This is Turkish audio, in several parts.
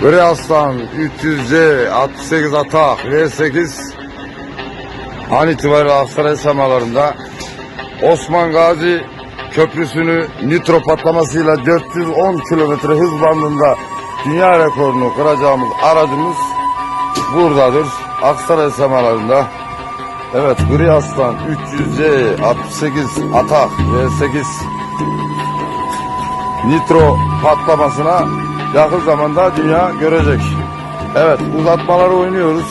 Gri Aslan 300C 68 Atak V8 an itibariyle Aksaray semalarında Osman Gazi Köprüsü'nü nitro patlamasıyla 410 kilometre hız bandında dünya rekorunu kıracağımız aracımız buradadır. Aksaray semalarında. Evet Gri Aslan 300C 68 Atak V8 nitro patlamasına yakın zamanda dünya görecek. Evet uzatmaları oynuyoruz.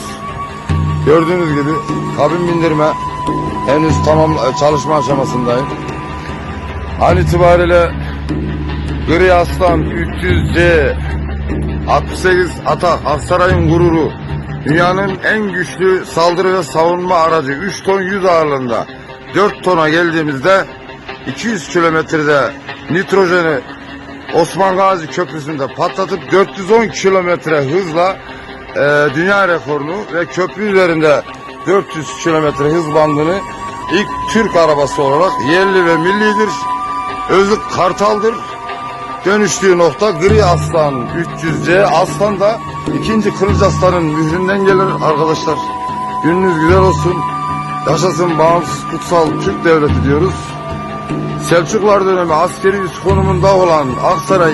Gördüğünüz gibi kabin bindirme henüz tamam e, çalışma aşamasındayım. An itibariyle Gri Aslan 300C 68 Atak Aksaray'ın gururu dünyanın en güçlü saldırı ve savunma aracı 3 ton 100 ağırlığında 4 tona geldiğimizde 200 kilometrede nitrojeni Osman Gazi Köprüsü'nde patlatıp 410 kilometre hızla e, dünya rekorunu ve köprü üzerinde 400 kilometre hız bandını ilk Türk arabası olarak yerli ve millidir. Özlük Kartal'dır. Dönüştüğü nokta Gri Aslan 300C. Aslan da ikinci Kılıç Aslan'ın mühründen gelir arkadaşlar. Gününüz güzel olsun. Yaşasın bağımsız kutsal Türk devleti diyoruz. Selçuklar dönemi askeri üst konumunda olan Aksaray